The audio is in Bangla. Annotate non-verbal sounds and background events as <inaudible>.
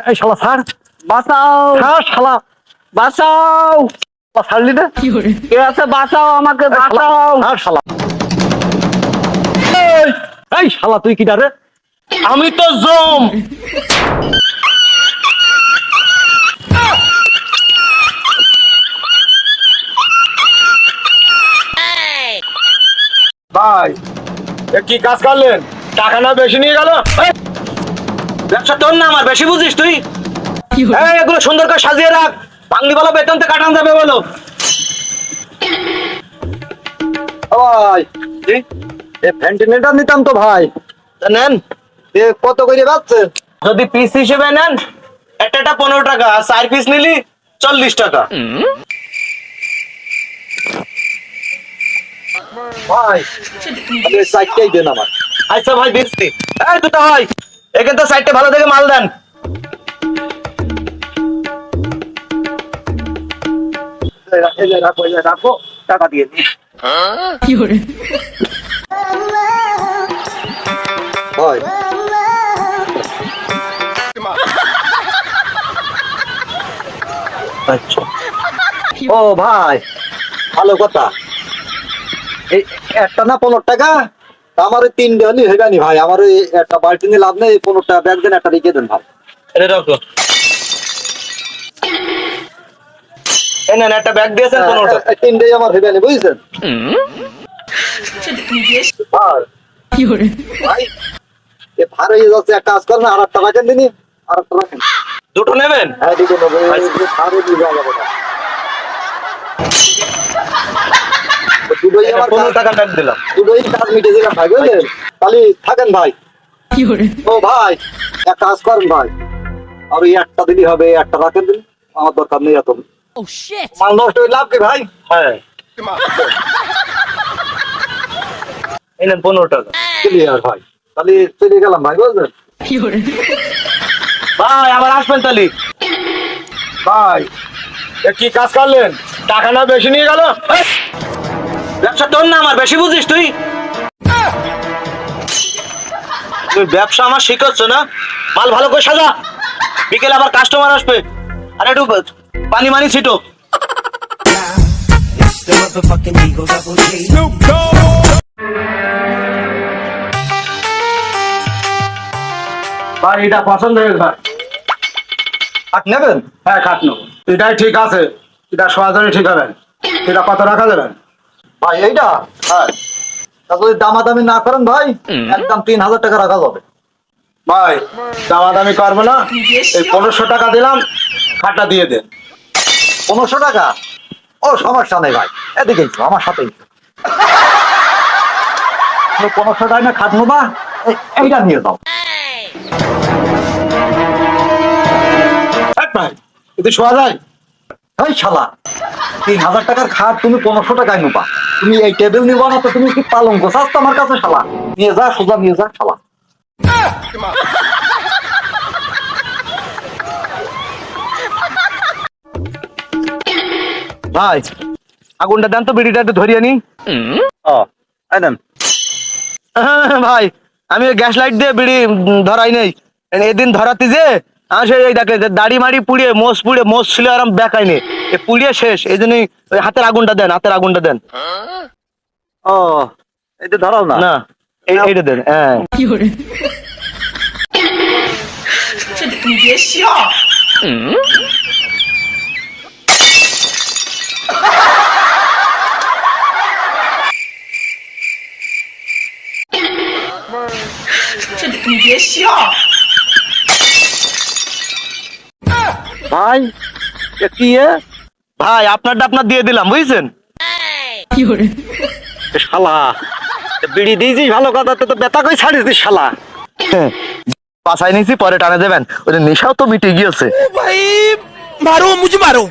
এই শালা ছাড়। বাঁচাও। শালা। বাঁচাও। ছাড়লি না? কে আছে? বাঁচাও আমাকে বাঁচাও। শালা। এই, এই শালা তুই কি রে? আমি তো জম। ভাই কি কাজ করলেন? টাকা না বেশি নিয়ে গেল? ব্যবসা তোর না আমার বেশি বুঝিস তুই? এই, এগুলো সুন্দর করে সাজিয়ে রাখ। বাংলি বলো বেতন তো কাটান যাবে বলো। ভাই এ ভেন্টিলেটর নিতাম তো ভাই। নেন। এ কত করে পাচ্ছে যদি পিস হিসেবে নেন একটা পনেরো টাকা আর চার পিস নিলি চল্লিশ টাকা। ভাই চারটেই দেন আমার আচ্ছা ভাই দিচ্ছি এই দুটো ভাই এখানে তো সাইডটা ভালো দেখে মাল দেন। ভাই। আচ্ছা। ও ভাই, ভালো কথা। একটা না পনেরো টাকা? আমার তিনটে হলি হয়ে জানি ভাই আমার ওই একটা বালতি নিয়ে লাভ নেই এই পনেরো টাকা ব্যাগ দেন একটা রেখে দেন ভাই। এটা রাখো। এই নেন একটা ব্যাগ দিয়েছেন আমার হয়ে বুঝছেন? ভাই ভাই এ ভার হয়ে যাচ্ছে এক কাজ করেন আর একটা রাখেন আর একটা রাখেন দুটো নেবেন? হ্যাঁ দিয়ে যাওয়া যাবে না। তো দুটোই আমার পনেরো টাকা ব্যাগ দিলাম। দুটোই কাজ মিটে দিলাম ভাই বুঝলেন? তাহলে থাকেন ভাই। ও ভাই এক কাজ করেন ভাই। আর ওই একটা হবে একটা রাখেন দিন আমার দরকার নেই এত। Oh মাল নষ্ট হয়ে লাভ কি ভাই? হ্যাঁ। এই পনেরো টাকা। ক্লিয়ার ভাই। তাহলে চলে গেলাম ভাই বুঝলেন? ভাই আবার আসবেন তাহলে। ভাই কি কাজ করলেন? টাকা না বেশি নিয়ে গেল? ব্যবসা তোর না আমার বেশি বুঝিস তুই? তুই ব্যবসা আমার শিখাচ্ছ না? মাল ভালো করে সাজা। বিকেলে আবার কাস্টমার আসবে। আর একটু পানি মানি ছিটো. ভাই এটা পছন্দ হয়েছে ভাই। খাট নেবেন? হ্যাঁ খাট নেব। এটাই ঠিক আছে। এটা সরাসরি ঠিক হবে। এটা কত রাখা যাবেন ভাই এইটা? হ্যাঁ। তারপরে দামাদামি না করেন ভাই একদম তিন হাজার টাকা রাখা যাবে। ভাই দামাদামি করব না। এই পনেরোশো টাকা দিলাম খাটটা দিয়ে দেন। পনেরোশো টাকা? ও সমস্যা নেই ভাই এদিকে আমার সাথেই পনেরোশো টাকা না খাট নেবা এই- এইটা নিয়ে দাও ভাই এতে শোয়া যায়? এই শালা। তিন হাজার টাকার খাট তুমি পনেরোশো টাকায় নেবা। তুমি এই টেবিল নিবা না তো তুমি কি পালঙ্ক? চাস তো আমার কাছে শালা। নিয়ে যা সোজা নিয়ে যা শালা। ভাই আগুনটা দেন তো বিড়িটা একটু ধরিয়ে নি। <laughs> ভাই আমি গ্যাস লাইট দিয়ে বিড়ি ধরাই নেই। এদিন ধরাতে যে সেই এই দেখে দাড়ি মাড়ি পুড়িয়ে মোষ পুড়িয়ে মোষ ছিল আরাম বেকাই এ পুড়িয়ে শেষ এই জন্যই ওই হাতের আগুনটা দেন হাতের আগুনটা দেন। ও এটা ধরাও না? না এইটা দেন হ্যাঁ? ভাই কি ভাই আপনারটা আপনার দিয়ে দিলাম বুঝছেন? কি করে? শালা বিড়ি দিয়েছিস ভালো কথা তো বেতা কই ছাড়িস শালা। হ্যাঁ, বাসায় নিয়েছি পরে টানে দেবেন। ওই নেশাও তো মিটে গিয়েছে। ভাই মারো মুজি মারো।